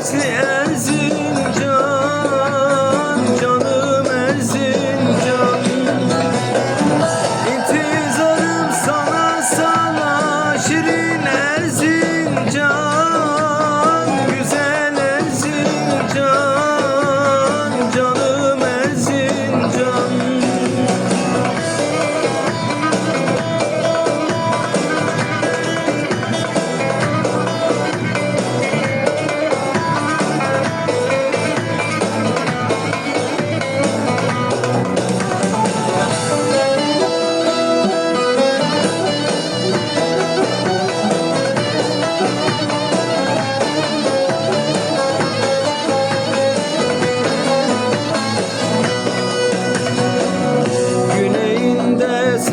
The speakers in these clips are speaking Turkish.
十年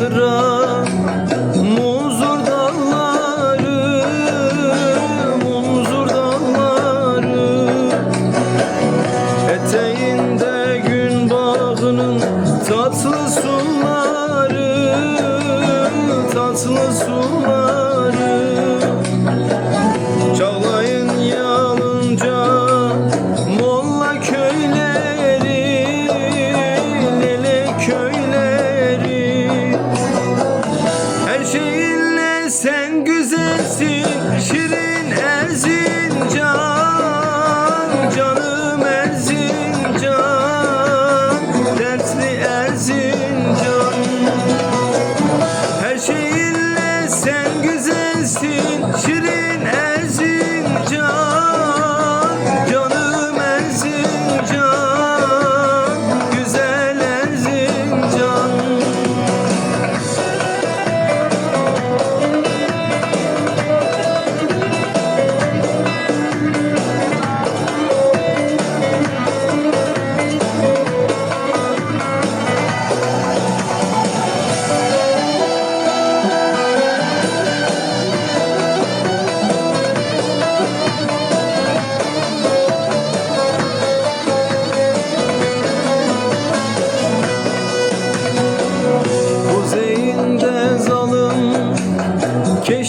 hatıra Muzur dalları Muzur dalları. Eteğinde gün bağının Tatlı suları Tatlı suları. gelsin şirin el.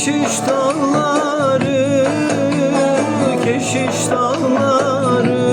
Keşiş dağları, keşiş dağları.